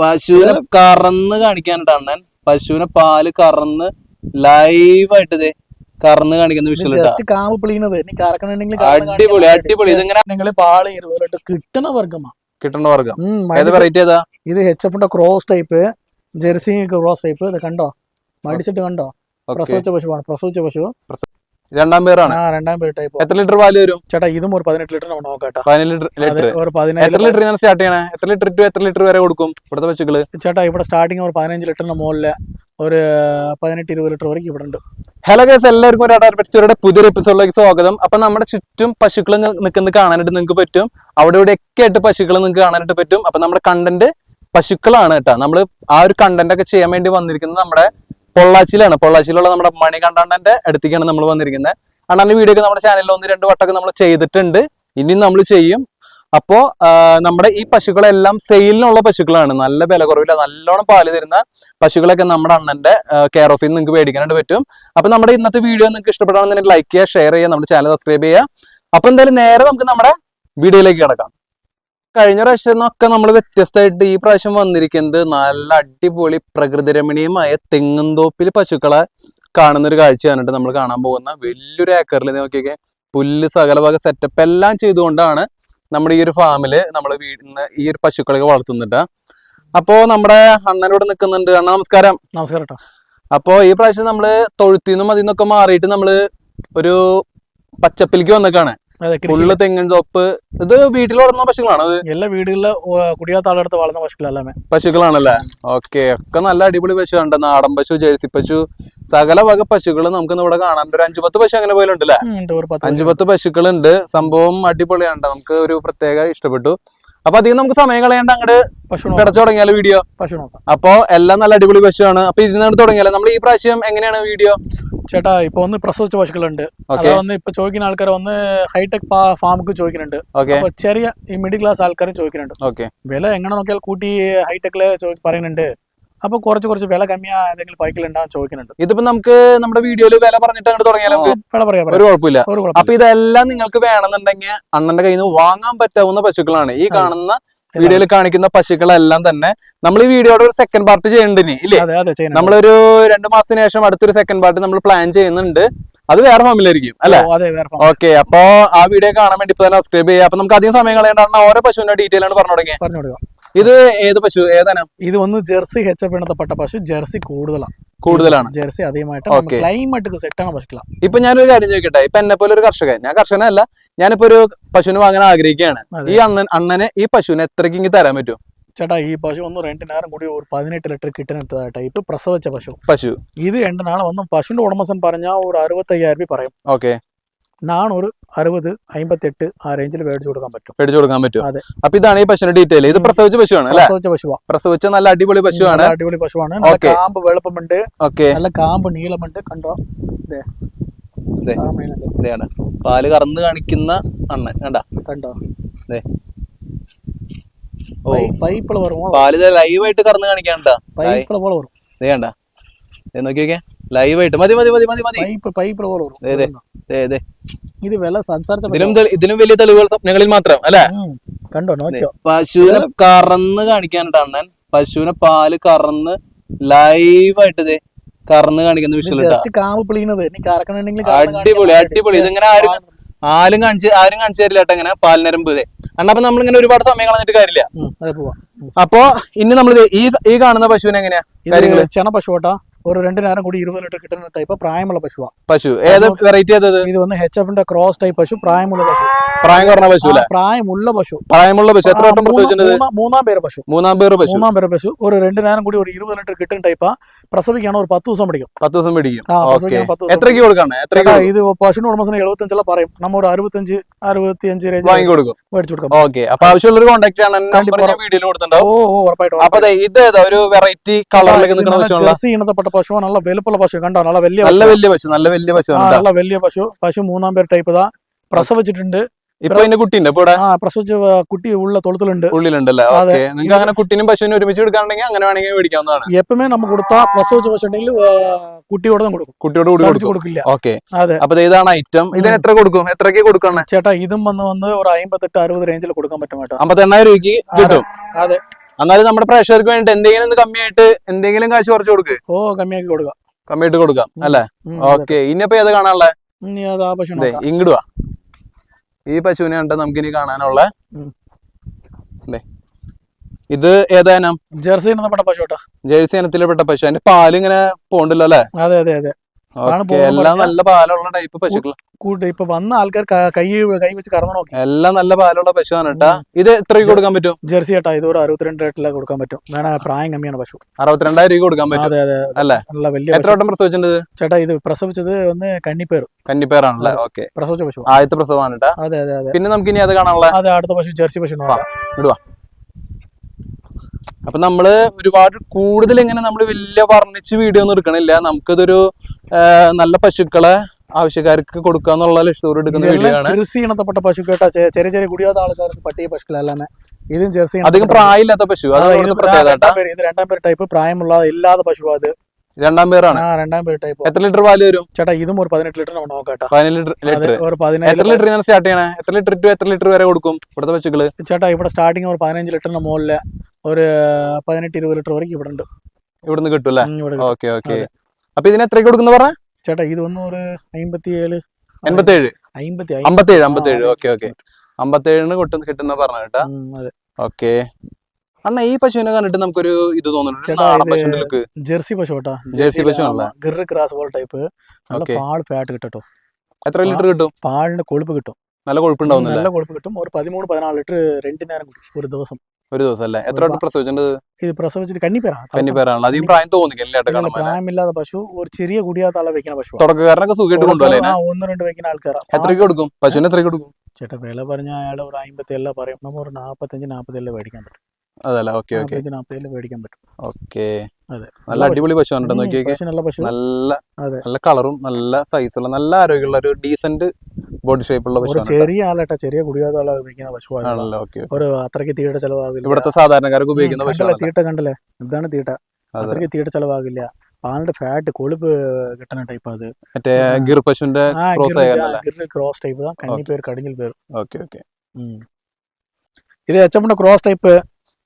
പശുവിനെ കറന്ന് കാണിക്കാനുണ്ട് അണ്ണൻ. പശുവിനെ പാൽ കറന്ന് ലൈവായിട്ട് കറന്ന് കാണിക്കുന്ന വിഷയം അടിപൊളി അടിപൊളി. ഇതിങ്ങനെ ലിറ്റർ കിട്ടുന്ന വർഗമാ കിട്ടുന്ന വർഗം ഏത് വെറൈറ്റി ഏതാ? ഇത് എച്ച് എഫിന്റെ cross type jersey cross type ഇത് കണ്ടോ? മടിച്ചിട്ട് കണ്ടോ? പ്രസവിച്ച പശുവാണ്. പ്രസവിച്ച പശു. രണ്ടാം പേരാണ്. രണ്ടാം പേര് ടൈപ്പ് എത്ര ലിറ്റർ പാൽ വരും? ചേട്ടാ ഇതും ഒരു പതിനെട്ട് ലിറ്റർ നമ്മൾ നോക്കാട്ടോ പതിനേഴ് ലിറ്റർ എത്ര ലിറ്റർ ഞാൻ സ്റ്റാർട്ട് ചെയ്യണേ? എത്ര ലിറ്റർ ടു എത്ര ലിറ്റർ വരെ കൊടുക്കും ഇവിടുത്തെ പശുക്കൾ? ചേട്ടാ ഇവിടെ സ്റ്റാർട്ടിങ് ഒരു പതിനഞ്ച് ലിറ്ററിന് മുകളിൽ ഒരു പതിനെട്ട് ഇരുപത് ലിറ്റർ വരെ ഇവിടെ ഉണ്ട്. ഹലോ ഗേസ് എല്ലാവർക്കും ഒരു അടാർ പുതിയ പുതിയൊരു എപ്പിസോഡിലേക്ക് സ്വാഗതം. അപ്പൊ നമ്മുടെ ചുറ്റും പശുക്കൾ നിൽക്കുന്നത് കാണാനായിട്ട് നിങ്ങൾക്ക് പറ്റും. അവിടെ ഇവിടെ ഒക്കെ ആയിട്ട് പശുക്കൾ നിങ്ങൾക്ക് കാണാനായിട്ട് പറ്റും. അപ്പൊ നമ്മുടെ കണ്ടന്റ് പശുക്കളാണ് കേട്ടോ. നമ്മൾ ആ ഒരു കണ്ടന്റ് ഒക്കെ ചെയ്യാൻ വേണ്ടി വന്നിരിക്കുന്നത് നമ്മുടെ പൊള്ളാച്ചിയിലാണ്. പൊള്ളാച്ചിയിലുള്ള നമ്മുടെ മണി കണ്ടന്റെ അടുത്തേക്കാണ് നമ്മൾ വന്നിരിക്കുന്നത്. അണ്ണാന്റെ വീഡിയോ ഒക്കെ നമ്മുടെ ചാനലിൽ ഒന്ന് രണ്ട് വട്ടമൊക്കെ നമ്മൾ ചെയ്തിട്ടുണ്ട്. ഇനിയും നമ്മൾ ചെയ്യും. അപ്പോ നമ്മുടെ ഈ പശുക്കളെല്ലാം സെയിലിനുള്ള പശുക്കളാണ്. നല്ല വില കുറവില്ല. നല്ലോണം പാൽ തരുന്ന പശുക്കളൊക്കെ നമ്മുടെ അണ്ണന്റെ കെയർ ഓഫിൽ നിങ്ങൾക്ക് മേടിക്കാനായിട്ട് പറ്റും. അപ്പൊ നമ്മുടെ ഇന്നത്തെ വീഡിയോ നിങ്ങൾക്ക് ഇഷ്ടപ്പെടുകയാണെന്നുണ്ടെങ്കിൽ ലൈക്ക് ചെയ്യുക ഷെയർ ചെയ്യുക നമ്മുടെ ചാനൽ സബ്സ്ക്രൈബ് ചെയ്യുക. അപ്പൊ എന്തായാലും നേരെ നമുക്ക് നമ്മുടെ വീഡിയോയിലേക്ക് കിടക്കാം. കഴിഞ്ഞ പ്രാവശ്യം നിന്നൊക്കെ നമ്മൾ വ്യത്യസ്തമായിട്ട് ഈ പ്രാവശ്യം വന്നിരിക്കുന്നത് നല്ല അടിപൊളി പ്രകൃതി രമണീയമായ തെങ്ങുംതോപ്പിൽ പശുക്കളെ കാണുന്ന ഒരു കാഴ്ചയാണ് നമ്മൾ കാണാൻ പോകുന്ന വലിയൊരു ഏക്കറിൽ നോക്കിയൊക്കെ പുല്ല് സകല വക സെറ്റപ്പ് എല്ലാം ചെയ്തുകൊണ്ടാണ് നമ്മുടെ ഈ ഒരു ഫാമിൽ നമ്മൾ വീടിന്ന് ഈ ഒരു പശുക്കളൊക്കെ വളർത്തുന്നുണ്ട് അപ്പോ നമ്മുടെ അണ്ണനോട് നിൽക്കുന്നുണ്ട്. അണ്ണ നമസ്കാരം. നമസ്കാരം അപ്പോ ഈ പ്രാവശ്യം നമ്മൾ തൊഴുത്തിന്നും അതിൽ നിന്നൊക്കെ മാറിയിട്ട് നമ്മൾ ഒരു പച്ചപ്പിലേക്ക് വന്നേക്കാണ്. ഫുള്ള് തെങ്ങിൻ തോപ്പ് ഇത് വീട്ടിൽ വളർന്ന പശുക്കളാണ് എല്ലാ വീടുകളിലെ കുടിയാത്താളെടുത്ത് വളർന്ന പശുക്കളല്ലേ പശുക്കളാണല്ലേ? ഓക്കെ ഒക്കെ നല്ല അടിപൊളി പശു ഉണ്ട് നാടൻ പശു ജേഴ്സി പശു സകല വക പശുക്കൾ നമുക്ക് ഇവിടെ കാണാൻ ഒരു അഞ്ചു പത്ത് പശു അങ്ങനെ പോലും ഉണ്ടല്ലേ ഉണ്ട് ഒരു പത്ത് അഞ്ചു പത്ത് പശുക്കളുണ്ട്. സംഭവം അടിപൊളിയാണ്. നമുക്ക് ഒരു പ്രത്യേക ഇഷ്ടപ്പെട്ടു. അപ്പൊ അധികം നമുക്ക് സമയം കളയണ്ട അങ്ങോട്ട് കിടച്ചു തുടങ്ങിയാലോ വീഡിയോ? അപ്പൊ എല്ലാം നല്ല അടിപൊളി പശുവാണ്. അപ്പൊ ഇതിനാണ് തുടങ്ങിയാലോ? നമ്മൾ ഈ പ്രാവശ്യം എങ്ങനെയാണ് വീഡിയോ? ചേട്ടാ ഇപ്പൊ ഒന്ന് പ്രസവിച്ച പശുക്കളുണ്ട്. അത് വന്ന് ഇപ്പൊ ചോദിക്കുന്ന ആൾക്കാർ ഒന്ന് ഹൈടെക് ഫാമുക്ക് ചോദിക്കുന്നുണ്ട്. അപ്പൊ ചെറിയ ഈ മിഡിൽ ക്ലാസ് ആൾക്കാരും ചോദിക്കുന്നുണ്ട്. ഓക്കെ വില എങ്ങനെ നോക്കിയാൽ കൂട്ടി ഹൈടെക്കിൽ പറയുന്നുണ്ട്. അപ്പൊ കുറച്ച് കുറച്ച് വില കമ്മിയാ എന്തെങ്കിലും പൈക്കിൽ ഉണ്ടാകും ചോദിക്കുന്നുണ്ട്. ഇതിപ്പോ നമുക്ക് നമ്മുടെ വീഡിയോയിൽ വില പറഞ്ഞിട്ട് അങ്ങോട്ട് തുടങ്ങിയാലും നമുക്ക്? വില പറയാ ഒരു കുഴപ്പമില്ല. അപ്പൊ ഇതെല്ലാം നിങ്ങൾക്ക് വേണമെന്നുണ്ടെങ്കിൽ അണ്ണന്റെ കയ്യിൽ നിന്ന് വാങ്ങാൻ പറ്റാവുന്ന പശുക്കളാണ്. ഈ കാണുന്ന വീഡിയോയിൽ കാണിക്കുന്ന പശുക്കളെല്ലാം തന്നെ നമ്മൾ ഈ വീഡിയോയുടെ ഒരു സെക്കൻഡ് പാർട്ട് ചെയ്യണ്ടിനി ഇല്ലേ? ചെയ്യുന്നുണ്ട്. നമ്മളൊരു രണ്ടു മാസത്തിന് ശേഷം അടുത്തൊരു സെക്കൻഡ് പാർട്ട് നമ്മൾ പ്ലാൻ ചെയ്യുന്നുണ്ട്. അത് വേറെ ഫാമിലായിരിക്കും അല്ലെ. ഓക്കെ അപ്പൊ ആ വീഡിയോ കാണാൻ വേണ്ടി ഇപ്പൊ തന്നെ സബ്സ്ക്രൈബ് ചെയ്യാം അപ്പൊ നമുക്ക് അധികം സമയം കളയേണ്ട അണ്ണ ഓരോ പശുവിന്റെ ഡീറ്റെയിൽ ആണ് പറഞ്ഞു തുടങ്ങിയത് ഇത് ഏത് പശു? ഏതാണ്? ഇത് വന്ന് ജെർസി ഹെച്ച് എഫ് ഇണത്തപ്പെട്ട പശു. ജെർസി കൂടുതലാണ് കൂടുതലാണ്. ജെർസി അധികമായിട്ട്. ക്ലൈമറ്റ് സെറ്റ് ആണ് പശുക്കളാണ് ഇപ്പൊ ഞാനൊരു കാര്യം ചോദിക്കട്ടെ? ഇപ്പൊ എന്നെ പോലെ ഒരു കർഷകൻ. ഞാൻ കർഷകനല്ല. ഞാനിപ്പോ ഒരു പശുവിനെ വാങ്ങാൻ ആഗ്രഹിക്കുകയാണ്. ഈ അണ്ണൻ അണ്ണനെ ഈ പശുവിനെ എത്രയ്ക്ക് ഇങ്ങ് തരാൻ പറ്റും? ചേട്ടാ ഈ പശു ഒന്ന് രണ്ടിനായിരം കൂടി ഒരു പതിനെട്ട് ലിറ്റർ കിട്ടുന്ന ഇപ്പൊ പ്രസവിച്ച പശു. പശു. ഇത് രണ്ടിനാളെ ഒന്ന് പശുവിന്റെ ഉടമസ്ഥൻ പറഞ്ഞാൽ ഒരു അറുപത്തയ്യായിരം രൂപ പറയും. ഓക്കെ. നാണ് ഒരു അറുപത് അമ്പത്തെട്ട് ആ റേഞ്ചിൽ മേടിച്ചു കൊടുക്കാൻ പറ്റും. മേടിച്ചു കൊടുക്കാൻ പറ്റും. അതെ. അപ്പൊ ഇതാണ് ഈ പശുവിന്റെ ഡീറ്റെയിൽ ഇത് പ്രസവിച്ച പശുവാണ് പ്രസവിച്ച പ്രസവിച്ച നല്ല അടിപൊളി പശുവാണ്. അടിപൊളി പശുവാണ്. നല്ല. കാമ്പ് വെളുപ്പമുണ്ട്. ഓക്കെ. നല്ല കാമ്പ് നീളമുണ്ട്. കണ്ടോ. ഇതാണ്. പാൽ കറന്ന് കാണിക്കുന്ന അണ്ണ കണ്ടോ? കണ്ടോ? ഓ. പൈപ്പിൾ പാൽ ലൈവായിട്ട് കറന്ന് കാണിക്കാണ്ടാ പൈപ്പിൾ പോലെ വരും. ദേ കണ്ട? ദേ നോക്കിയൊക്കെ. ലൈവായിട്ട് മതി മതി മതി മതി മതി. പൈപ്പ്. ഇത് വില ഇതിലും ഇതിലും വലിയ തെളിവുകൾ സ്വപ്നങ്ങളിൽ മാത്രം അല്ലെ? കണ്ടോ പശുവിനെ കറന്ന് കാണിക്കാനുണ്ട് അണ്ണൻ. പശുവിനെ പാൽ കറന്ന് ലൈവായിട്ട് കറന്ന് കാണിക്കുന്ന വിഷയം അടിപൊളി അടിപൊളി. ഇതിങ്ങനെ ആരും ആരും കാണിച്ച് ആരും കാണിച്ചു തരില്ല കേട്ടോ ഇങ്ങനെ പാലിനരമ്പ് ഇതേ അണ്ണ അപ്പൊ നമ്മളിങ്ങനെ ഒരുപാട് സമയം കളഞ്ഞിട്ട് കാര്യമില്ല. അപ്പൊ ഇനി നമ്മൾ ഈ ഈ കാണുന്ന പശുവിനെ എങ്ങനെയാ കാര്യങ്ങൾ? ചെണ പശു കേട്ടാ ഒരു രണ്ട് നേരം കൂടി ഇരുപത് ലിറ്റർ കിട്ടുന്ന ടൈപ്പ് പ്രായമുള്ള പശുവാ. പശു. ഏത്? വെറൈറ്റി ഇത് വന്ന് എച്ച് എഫിന്റെ ക്രോസ് ടൈപ്പ് പശു പ്രായമുള്ള പശു. പ്രായം കുറഞ്ഞ പശു അല്ലേ? പ്രായമുള്ള പശു. പ്രായമുള്ള പശു. എത്ര വട്ടം മൂന്നാം- പ്രസവിച്ചിട്ടുണ്ട് മൂന്നാം- പേര് പശു. മൂന്നാം പേര് പശു. മൂന്നാം പേര് പശു. ഒരു രണ്ട് നേരം കൂടി ഒരു ഇരുപത് ലിറ്റർ കിട്ടും ടൈപ്പാ പ്രസവിക്കാണ് ഒരു പത്ത് ദിവസം പിടിക്കും. പത്ത് ദിവസം പിടിക്കും. എത്രക്ക് കൊടുക്കാണ്? ഇത് പശുവിന് ഉടമസ്ഥന് എഴുപത്തഞ്ചല്ല പറയും. നമ്മ ഒരു അറുപത്തഞ്ച് അറുപത്തിയഞ്ച് രേഞ്ച് വാങ്ങി കൊടുക്കും. മേടിച്ചു കൊടുക്കാം. ഓക്കെ. അപ്പൊ ആവശ്യമുള്ള ഒരു കോൺടാക്ട് ആണ് നമ്പർ ഞാൻ വീഡിയോയിൽ കൊടുത്തിട്ടുണ്ടാവും. അപ്പൊ ഇത് ഒരു വെറൈറ്റി കളറിലേക്ക് നിൽക്കുന്ന ഇനത്തപ്പെട്ട പശു നല്ല വലുപ്പുള്ള പശു. കണ്ടോ? നല്ല വലിയ നല്ല വലിയ പശു നല്ല വലിയ പശു നല്ല വലിയ പശു. പശു മൂന്നാം പേര് ടൈപ്പ് ഇതാ. പ്രസവിച്ചിട്ടുണ്ട്. ഇപ്പൊ അതിന്റെ കുട്ടിന്റെ ഇപ്പൊ പ്രസവിച്ച കുട്ടി ഉള്ള തൊളുത്തിലുണ്ട്. ഉള്ളിലുണ്ടല്ലേ. ഓക്കെ. നിങ്ങൾക്ക് അങ്ങനെ കുട്ടിനും പശുവിനും ഒരുമിച്ച് എടുക്കാണെങ്കിൽ അങ്ങനെ വേണമെങ്കിൽ മേടിക്കാവുന്നതാണ്. എപ്പോഴും നമുക്ക് കൊടുത്താ പ്രസവിച്ച പശു ഉണ്ടെങ്കിൽ കുട്ടിയോടെ കൊടുക്കും. കുട്ടിയോട് കൂടി കൊടുക്കില്ല. ഓക്കെ. അതെ. അപ്പൊ ഇതാണ് ഐറ്റം. ഇതിന് എത്ര കൊടുക്കും? എത്രക്ക് കൊടുക്കണം? ചേട്ടാ ഇതും വന്ന് വന്ന് ഒരു അമ്പത്തെട്ട് അറുപത് റേഞ്ചിൽ കൊടുക്കാൻ പറ്റും കേട്ടോ. അമ്പത്തി എണ്ണായിരം രൂപയ്ക്ക് കിട്ടും. അതെ. എന്നാലും നമ്മുടെ പ്രേക്ഷകർക്ക് വേണ്ടി എന്തെങ്കിലും ഒന്ന് കമ്മിയായിട്ട് എന്തെങ്കിലും കാശ് കുറച്ച് കൊടുക്ക്. ഓ കമ്മിയാക്കി കൊടുക്കാം. കമ്മിയായിട്ട് കൊടുക്കാം അല്ലേ. ഓക്കെ. ഇനിയിപ്പോ ഏത് കാണാനുള്ള? ഇനി അത് ആ പശു ദേ, നോക്കാം. ഇങ്ങട് വാ. ഈ പശുവിനെ കണ്ട നമുക്ക് ഇനി കാണാനുള്ള. അല്ലേ? ഇത് ഏതാനും ജേഴ്സി നമ്മുടെ പശു ജേഴ്സി ഇനത്തിൽപ്പെട്ട പശു. അതിന്റെ പാൽ ഇങ്ങനെ പോണ്ടല്ലോ അല്ലേ? അതെ അതെ അതെ. എല്ലാം നല്ല പാലുള്ള ടൈപ്പ് പശുക്കൾ കൂട്ട് ഇപ്പൊ വന്ന ആൾക്കാർ ക- കൈ വെച്ച് കറന്നു നോക്കി. എല്ലാം നല്ല പാലുള്ള പശുവാണ് കേട്ടാ. ഇത് എത്രയ്ക്ക് കൊടുക്കാൻ പറ്റും? ജെർസി ഏട്ടാ ഇത് ഒരു അറുപത്തിരണ്ട് റേറ്റിലെ കൊടുക്കാൻ പറ്റും. വേണ പ്രായം കമ്മിയാണ് പശു. അറുപത്തിരണ്ടായിരം രൂപ കൊടുക്കാൻ പറ്റും. അല്ലേ? വലിയ എത്ര വട്ടം പ്രസവിച്ചിട്ടുണ്ട് ചേട്ടാ ഇത് പ്രസവിച്ചത് ഒന്ന് കന്നിപ്പേർ കന്നിപ്പേറാണല്ലേ? ഓക്കെ. പ്രസവിച്ച പശു ആദ്യത്തെ പ്രസവമാണ് കേട്ടാ. അതെ അതെ അതെ. പിന്നെ നമുക്ക് ഇനി അത് കാണാനുള്ള അതെ അടുത്ത പശു ജെർസി പശു ഇടുവാ അപ്പൊ നമ്മൾ ഒരുപാട് കൂടുതൽ ഇങ്ങനെ നമ്മൾ വലിയ വർണിച്ച് വീഡിയോ ഒന്നും എടുക്കണില്ല. നമുക്കിതൊരു നല്ല പശുക്കളെ ആവശ്യക്കാർക്ക് കൊടുക്കുക എന്നുള്ള ലക്ഷ്യത്തോട് എടുക്കുന്ന വീഡിയോ ആണ്. കൃഷി ഇണത്തപ്പെട്ട പശു കേട്ടാ ചെറിയ ചെറിയ കുടിയാത്ത ആൾക്കാർക്ക് പട്ടിയ പശുക്കളല്ലാമേ ഇതും ജെർസി അധികം പ്രായമില്ലാത്ത പശു അതെ, അതാണ് പ്രത്യേകത ഇത് രണ്ടാം പേര് ടൈപ്പ് പ്രായമുള്ള ഇല്ലാത്ത പശു അത് രണ്ടാം പേരാണ് രണ്ടാം പേര് ടൈപ്പ് എത്ര ലിറ്റർ പാൽ വരും? ചേട്ടാ ഇതും ഒരു പതിനെട്ട് ലിറ്റർ നമ്മൾ നോക്കാം പതിനെട്ട് ലിറ്റർ എത്ര ലിറ്റർ ഞാൻ സ്റ്റാർട്ട് ചെയ്യണേ? എത്ര ലിറ്റർ ടു എത്ര ലിറ്റർ വരെ കൊടുക്കും ഇവിടുത്തെ പശുക്കൾ? ചേട്ടാ ഇവിടെ സ്റ്റാർട്ടിങ് ഒരു പതിനഞ്ച് ലിറ്ററിന് മുകളിൽ ഒരു പതിനെട്ട് ഇരുപത് ലിറ്റർ വരെ ഇവിടെ ഉണ്ട് ഇവിടുന്ന് കിട്ടും. അല്ലേ ഓക്കെ. ഓക്കെ അപ്പൊ ഇതിന് എത്ര കൊടുക്കുന്നു പറഞ്ഞ? ചേട്ടാ ഇത് ഒന്ന് ഒരു അമ്പത്തി ഏഴ് എൺപത്തി ഏഴ് അമ്പത്തി ഏഴ് അമ്പത്തി ഏഴ് ഓക്കെ ഓക്കെ. അമ്പത്തി ഏഴിന് കിട്ടുന്ന പറഞ്ഞു കേട്ടാ ഓക്കെ. അണ്ണ ഈ പശുവിനെ കണ്ടിട്ട് നമുക്കൊരു ഇത് തോന്നുന്നുണ്ട്. ജെർസി പശു കേട്ടോ. ജെർസി പശു? ഗിർ ക്രാസ് ബോൾ ടൈപ്പ് പാൽ ഫാറ്റ് കിട്ടോ എത്ര ലിറ്റർ കിട്ടും? പാലിന്റെ കൊഴുപ്പ് കിട്ടും. നല്ല കൊഴുപ്പുണ്ടാവുന്നല്ലേ? നല്ല കൊഴുപ്പ് കിട്ടും. ഒരു പതിമൂന്ന് പതിനാല് ലിറ്റർ രണ്ട് നേരം കിട്ടും ഒരു ദിവസം. ഒരു ദിവസം അല്ലേ എത്ര വട്ടം പ്രസവിച്ചിട്ടുണ്ട്? ഇത് പ്രസവിച്ചിട്ട് കണ്ണിപ്പേരാണ് കന്നി പേരാണല്ലോ അധികം പ്രായം തോന്നിക്കില്ല പ്രായമില്ലാത്ത പശു ഒരു ചെറിയ കുടിയാത്ത ആളെ വെക്കുന്ന പശു തുടക്കക്കാരനൊക്കെ സുഖമായിട്ട് കൊണ്ടുപോകല്ലേ ഇതിനെ? ഒന്ന് രണ്ട് വെക്കുന്ന ആൾക്കാർ എത്രയ്ക്ക് കൊടുക്കും? പശുവിന് എത്രയ്ക്ക് കൊടുക്കും? ചേട്ടാ വില പറഞ്ഞ അയാൾ ഒരു അമ്പത്തി എല്ലാം പറയും. നമ്മൾ ഒരു നാപ്പത്തഞ്ച് എല്ലാം മേടിക്കാൻ പറ്റും. അതല്ലേ ഓക്കെ ഓക്കെ. നാപ്പത്തേഴിൽ മേടിക്കാൻ പറ്റും. ഓക്കെ. നല്ല അടിപൊളി പശുവാണ് കേട്ടോ നോക്കി നോക്കിയേ പശു. നല്ല നല്ല കളറും നല്ല സൈസുള്ള നല്ല ആരോഗ്യമുള്ള ഒരു ഡീസന്റ് ബോഡി ഷേപ്പുള്ള പശുവാണ്. ചെറിയ ആളാട്ടെ ചെറിയ കുടിയാതുള്ള ആളെ വെക്കുന്ന പശു ആണല്ലോ ഓക്കെ ഒരു അത്രയ്ക്ക് തീട്ട ചെലവാകില്ല. ഇവിടുത്തെ സാധാരണക്കാർക്ക് ഉപയോഗിക്കുന്ന പശുവാണ് തീട്ട കണ്ടല്ലേ? ഇതാണ് തീട്ട. അതെ. അത്രയ്ക്ക് തീട്ട ചെലവാകില്ല. പാലിന്റെ ഫാറ്റ് കൊഴുപ്പ് കിട്ടുന്ന ടൈപ്പ് അത്. മറ്റേ ഗിർ പശുവിന്റെ ക്രോസ് ടൈപ്പ് കന്നി പേര് കടിഞ്ഞിൽ പേര് ഓക്കെ. ഓക്കെ ഇത് എച്ച് എമ്മിന്റെ ക്രോസ് ടൈപ്പ്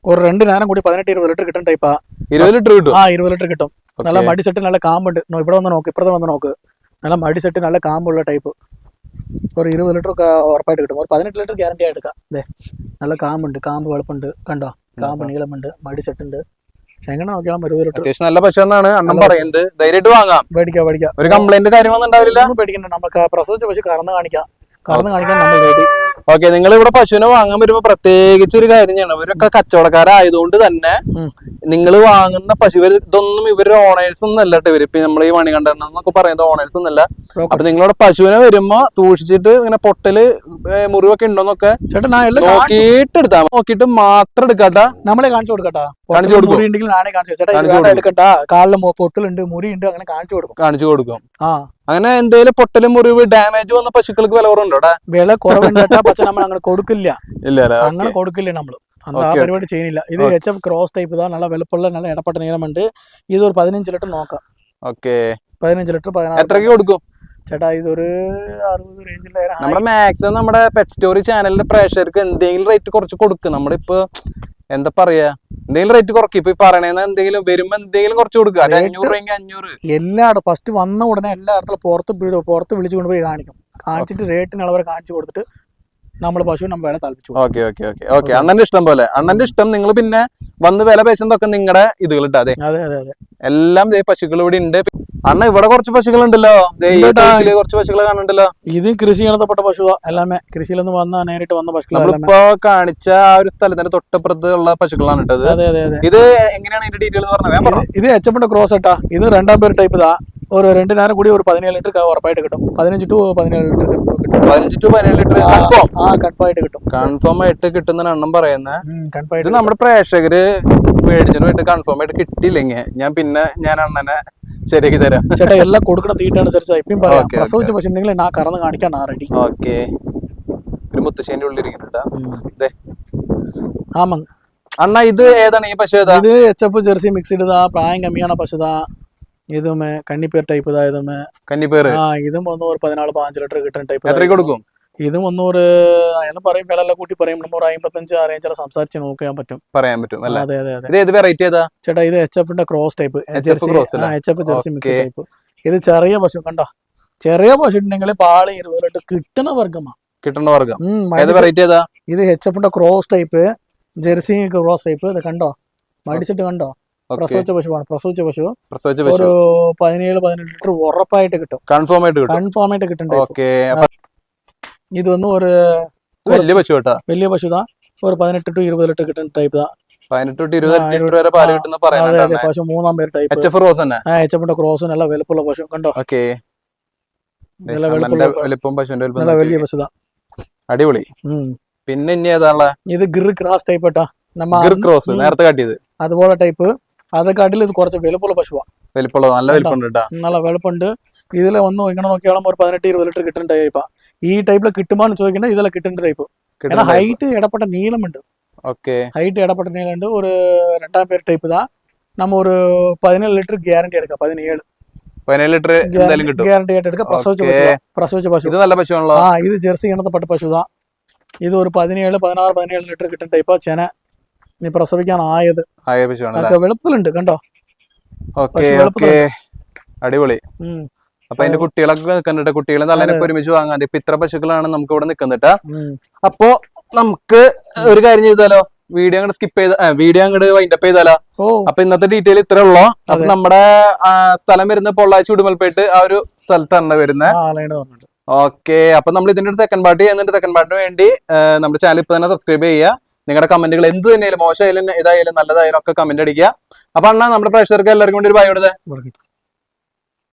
ഒരു രണ്ട് നേരം കൂടി പതിനെട്ട് ഇരുപത് ലിറ്റർ കിട്ടും ടൈപ്പാ ഇരുപത് ലിറ്റർ കിട്ടും? ആ ഇരുപത് ലിറ്റർ കിട്ടും. നല്ല. മടി സെറ്റ് നല്ല കാമ്പുണ്ട്. ഇവിടെ വന്ന് നോക്ക് ഇപ്പുറത്ത് വന്ന് നോക്ക്. നല്ല മടി സെറ്റ് നല്ല കാമ്പുള്ള ടൈപ്പ് ഒരു ഇരുപത് ലിറ്റർ ഒക്കെ ഉറപ്പായിട്ട് കിട്ടും. ഒരു പതിനെട്ട് ലിറ്റർ ഗ്യാരണ്ടി ആയി എടുക്കാം. അതെ നല്ല കാമ്പുണ്ട്. കാമ്പ് വെളുപ്പുണ്ട്. കണ്ടോ? കാമ്പ് നീളമുണ്ട്. മടി സെറ്റ് ഉണ്ട്. എങ്ങനെ നോക്കിയാലും ഇരുപത് ലിറ്റർ അത്യാവശ്യം നല്ല പശു എന്നാണ് അണ്ണൻ പറയുന്നത്. ധൈര്യമായിട്ട് വാങ്ങാം. മേടിക്കാം മേടിക്കാം. ഒരു കംപ്ലൈന്റ് കാര്യങ്ങളൊന്നും ഉണ്ടാവില്ല? പേടിക്കണ്ട. നമുക്ക് പ്രസവിച്ച പശു കറന്ന് കാണിക്കാം. കറന്ന് കാണിക്കാൻ നമ്മൾ റെഡി ഓക്കെ നിങ്ങൾ ഇവിടെ പശുവിനെ വാങ്ങാൻ വരുമ്പോ പ്രത്യേകിച്ച് ഒരു കാര്യം ചെയ്യണം. ഇവരൊക്കെ കച്ചവടക്കാരായതുകൊണ്ട് തന്നെ നിങ്ങൾ വാങ്ങുന്ന പശു ഇവർ ഇതൊന്നും ഇവർ ഓണേഴ്സ് ഒന്നും അല്ല കേട്ടോ ഇവർ. ഇപ്പൊ നമ്മൾ ഈ മണികണ്ഠൻ എന്നൊക്കെ പറയുന്നത് ഓണേഴ്സ് ഒന്നല്ല അപ്പൊ നിങ്ങളോട് പശുവിനെ വരുമ്പോ സൂക്ഷിച്ചിട്ട് ഇങ്ങനെ പൊട്ടൽ മുറിവൊക്കെ ഉണ്ടോന്നൊക്കെ നോക്കിയിട്ട് എടുത്താ നോക്കിട്ട് നോക്കിയിട്ട് മാത്രം എടുക്കട്ടെ. നമ്മളെ കാണിച്ചു കൊടുക്കട്ടാ. കാണിച്ചു കൊടുക്കും. കാണിച്ചു കൊടുക്കും. എടുക്കണ്ട കാലിൽ മൊ- പൊട്ടലുണ്ട് മുറിയുണ്ട് അങ്ങനെ കാണിച്ചു കൊടുക്കും. കാണിച്ചു കൊടുക്കും. ആ. അങ്ങനെ എന്തെങ്കിലും പൊട്ടലും മുറിവ് ഡാമേജ് വന്ന പശുക്കൾക്ക് വില കുറവുണ്ടോ വില കുറവുണ്ട് പക്ഷെ നമ്മൾ അങ്ങനെ കൊടുക്കില്ല. ഇല്ല അങ്ങനെ കൊടുക്കില്ല നമ്മൾ. ആ പരിപാടി ചെയ്യുന്നില്ല. ഇത് എച്ച് എഫ് ക്രോസ് ടൈപ്പ് ഇതാ നല്ല വെളുപ്പുള്ള നല്ല ഇടപെട്ട നീളമുണ്ട്. ഇത് ഒരു പതിനഞ്ച് ലിറ്റർ നോക്കാം. ഓക്കെ പതിനഞ്ച് ലിറ്റർ പതിനാറ് എത്രയ്ക്ക് കൊടുക്കും? ചേട്ടാ ഇതൊരു അറുപത് റേഞ്ചിൽ നമ്മുടെ മാക്സിമം നമ്മുടെ പെറ്റ് സ്റ്റോറി ചാനലിന്റെ പ്രേക്ഷകർക്ക് എന്തെങ്കിലും റേറ്റ് കുറച്ച് കൊടുക്കും. നമ്മുടെ ഇപ്പൊ എന്താ പറയാ? എന്തെങ്കിലും റേറ്റ് കുറയ്ക്കും. ഇപ്പൊ പറയണേന്ന് എന്തെങ്കിലും വരുമ്പോ എന്തെങ്കിലും കുറച്ച് കൊടുക്കുക അത് അഞ്ഞൂറ് അഞ്ഞൂറ്. എല്ലായിടത്തും ഫസ്റ്റ് വന്ന ഉടനെ എല്ലായിടത്തും പുറത്ത് പുറത്ത് വിളിച്ചു കൊണ്ടുപോയി കാണിക്കും. കാണിച്ചിട്ട് റേറ്റിന് അളവരെ കാണിച്ചു കൊടുത്തിട്ട് നമ്മൾ പശു നമ്മൾ വില താല്പിച്ചു ഓക്കെ ഓക്കെ ഓക്കെ ഓക്കെ അണ്ണന്റെ ഇഷ്ടം പോലെ. അണ്ണന്റെ ഇഷ്ടം നിങ്ങൾ പിന്നെ വന്ന് വില പേശുന്നതൊക്കെ നിങ്ങളുടെ ഇതുകൾ ഇട്ടാ അതെ അതെ അതെ. എല്ലാം പശുക്കൾ ഇവിടെ ഉണ്ട് അണ്ണ ഇവിടെ കുറച്ച്. തൊഴുത്തിൽ കുറച്ച് പശുക്കൾ കാണുന്നുണ്ടല്ലോ. ഇത് കൃഷി നടത്തപ്പെട്ട പശു എല്ലാമേ. കൃഷിയിൽ നിന്ന് വന്ന നേരിട്ട് വന്ന പശുക്കൾ നമ്മളിപ്പോ കാണിച്ച ആ ഒരു സ്ഥലത്തിന്റെ തൊട്ടപ്പുറത്ത് ഉള്ള പശുക്കളാണ് ഇട്ടത് ഇത്. എങ്ങനെയാണ് ഇതിന്റെ ഡീറ്റെയിൽ പറഞ്ഞത്? ഞാൻ പറഞ്ഞോ. ഇത് എച്ചപ്പെട്ട ക്രോസ് ഇട്ടാ ഇത് രണ്ടാം പേര് ടൈപ്പ് ഇതാ. ഒരു രണ്ട് നേരം കൂടി ഒരു പതിനേഴ് ലിറ്റർ ഉറപ്പായിട്ട് കിട്ടും. പതിനഞ്ച് ടു പതിനേഴ് ലിറ്റർ കിട്ടും. പതിനഞ്ച് ടു പതിനേഴ് ലിറ്റർ കൺഫേം ആ കൺഫായിട്ട് കിട്ടും. കൺഫേം ആയിട്ട് കിട്ടുന്ന എണ്ണം പറയുന്നത് ഇത് നമ്മുടെ പ്രേക്ഷകര് മേടിച്ചതുമായിട്ട് കൺഫേം ആയിട്ട് കിട്ടിയില്ലെങ്കിൽ ഞാൻ പിന്നെ ഞാൻ അണ്ണനെ ശരിയാക്കി തരാം. ചേട്ടാ എല്ലാം കൊടുക്കുന്ന തീറ്റ അനുസരിച്ച് ഇപ്പം പറയാം. പ്രസവിച്ച പശു ഉണ്ടെങ്കിൽ ഞാൻ കറന്ന് കാണിക്കാൻ ആ റെഡി. ഓക്കെ. ഒരു മുത്തശ്ശേന്റെ ഉള്ളിൽ ഇരിക്കുന്നുണ്ടാ. ആമങ് അണ്ണ ഇത് ഏതാണ്? ഈ പശു ഏതാ? ഇത് എച്ച് എഫ് ജെർസി മിക്സ്ഡ് ഇതാ പ്രായം കമ്മിയാണ് പശുതാ ഇതുമേ കന്നിപ്പേർ ടൈപ്പ് ഇതാ ഇതുമേ. കന്നിപ്പേറ് ആ ഇതും ഒന്ന് ഒരു പതിനാല് പതിനഞ്ച് ലിറ്റർ കിട്ടുന്ന ടൈപ്പ് എത്ര കൊടുക്കും? ഇത് മുന്നൂറ് അയാൾ പറയും വില കൂട്ടി പറയും നമ്മൾ അമ്പത്തഞ്ച് ആ റേഞ്ചിൽ സംസാരിച്ച് നോക്കാൻ പറ്റും. പറയാൻ പറ്റും അല്ലേ? അതെ അതെ അതെ. ഇത് ഏത് വെറൈറ്റി ഏതാ? ചേട്ടാ ഇത് എച്ച് എഫിന്റെ cross type? H F Jersey mix type ഇത് ചെറിയ പശു കണ്ടോ? ചെറിയ പശു ഉണ്ടെങ്കിൽ പാളി ഇരുപത് ലിറ്റർ കിട്ടുന്ന വർഗമാ കിട്ടുന്ന വർഗം ഉം, ഏത് വെറൈറ്റി ഏതാ? ഇത് എച്ച് എഫിന്റെ cross type Jersey cross type ഇത് കണ്ടോ? മടിച്ചിട്ട് കണ്ടോ? പ്രസവിച്ച പശുവാണ് പ്രസവിച്ച പശു. പ്രസവിച്ച ഒരു പശു പതിനേഴ് പതിനെട്ട് ലിറ്റർ ഉറപ്പായിട്ട് കിട്ടും. കൺഫേം ആയിട്ട് കിട്ടും. കൺഫേം ആയിട്ട് കിട്ടും type. வந்து ഇത് വന്ന് ഒരു വലിയ പശു കേട്ടാ വലിയ പശുതാ. ഒരു പതിനെട്ട് ടു ഇരുപത് ലിറ്റർ കിട്ടുന്ന ടൈപ്പ് താ. പതിനെട്ട് തൊട്ട് ഇരുപത് ലിറ്റർ വരെ പാൽ കിട്ടുന്ന പറയാനാണ് പശു മൂന്നാം പേര് ടൈപ്പ് എച്ച് എഫ് റോസ് തന്നെ? ആ എച്ച് എഫിന്റെ ക്രോസ് നല്ല വലുപ്പമുള്ള പശു കണ്ടോ? ഓക്കെ വലിപ്പം പശുവിന്റെ വലിപ്പം. വലിയ പശുതാ. അടിപൊളി. പിന്നെ ഇനി ഏതാണുള്ള ഇത് ഗിർ ക്രാസ് ടൈപ്പ് കേട്ടാ നമ്മ ഗിർ ക്രോസ് നേരത്തെ കാട്ടിയത്. അതുപോലെ ടൈപ്പ് അതൊക്കെ ഇത് കുറച്ച് വലുപ്പമുള്ള പശുവാ. വലിപ്പമുള്ളത് നല്ല വലിപ്പം കേട്ടാ. നല്ല ഇതിൽ വന്ന് ഇങ്ങനെ നോക്കിയാലും ഒരു പതിനെട്ട് ഇരുപത് ലിറ്റർ കിട്ടുന്ന ടൈപ്പാ ഈ ടൈപ്പിൽ കിട്ടുമ്പോൾ ചോദിക്കേണ്ട ഇതിൽ കിട്ടുന്ന ടൈപ്പ് ஏன்னா ஹைட்டு இடப்பட்ட நீளம் உண்டு ஓகே ஹைட்டு இடப்பட்ட நீளம் உண்டு ஒரு ரெண்டாம் பேர் டைப்பு தான் நம்ம ஒரு பதினேழு லிட்டர் கேரண்டி எடுக்க பதினேழு പതിനേഴ്. ലിറ്റർ എന്തായാലും കിട്ടും. ഗ്യാരണ്ടി എടുക്കാം. പ്രസവിച്ച പശു. ഇത് നല്ല ആ ഇത് ഇത് ഒരു പതിനേഴ് പതിനാറ് പതിനേഴ് ലിറ്റർ കിട്ടുന്ന ടൈപ്പാ നീ പ്രസവിക്കാൻ ആയത്. പശുവാണ് വെളുപ്പത്തിലുണ്ട് കണ്ടോ? ഓക്കെ അടിപൊളി. അപ്പൊ അതിന്റെ കുട്ടികളൊക്കെ നിൽക്കുന്നുണ്ട്. കുട്ടികളെ നല്ലതിനൊക്കെ ഒരുമിച്ച് വാങ്ങാൻ ഇപ്പൊ ഇത്ര പശുക്കളാണ് നമുക്ക് ഇവിടെ നിൽക്കുന്നിട്ടാ അപ്പോ നമുക്ക് ഒരു കാര്യം ചെയ്താലോ? വീഡിയോ അങ്ങോട്ട് സ്കിപ്പ് ചെയ്ത വീഡിയോ അങ്ങോട്ട് വൈൻഡപ്പ് ചെയ്താലോ? അപ്പൊ ഇന്നത്തെ ഡീറ്റെയിൽ ഇത്രേ ഉള്ളൂ. അപ്പൊ നമ്മുടെ സ്ഥലം വരുന്ന പൊള്ളാച്ചി ഉടുമൽപേട്ട് ആ ഒരു സ്ഥലത്താണ് വരുന്നത് ഓക്കെ. അപ്പൊ നമ്മൾ ഇതിന്റെ ഒരു സെക്കൻഡ് പാർട്ട് ചെയ്യുന്നുണ്ട്. സെക്കൻഡ് പാർട്ടിന് വേണ്ടി നമ്മുടെ ചാനൽ ഇപ്പൊ തന്നെ സബ്സ്ക്രൈബ് ചെയ്യുക. നിങ്ങളുടെ കമന്റുകൾ എന്ത് തന്നെയായാലും മോശമായാലും ഇതായാലും നല്ലതായാലും ഒക്കെ കമന്റ് അടിക്കുക. അപ്പൊ അണ്ണാ നമ്മുടെ പ്രേക്ഷകർക്ക് എല്ലാവർക്കും വേണ്ടി ഒരു ബയോടെ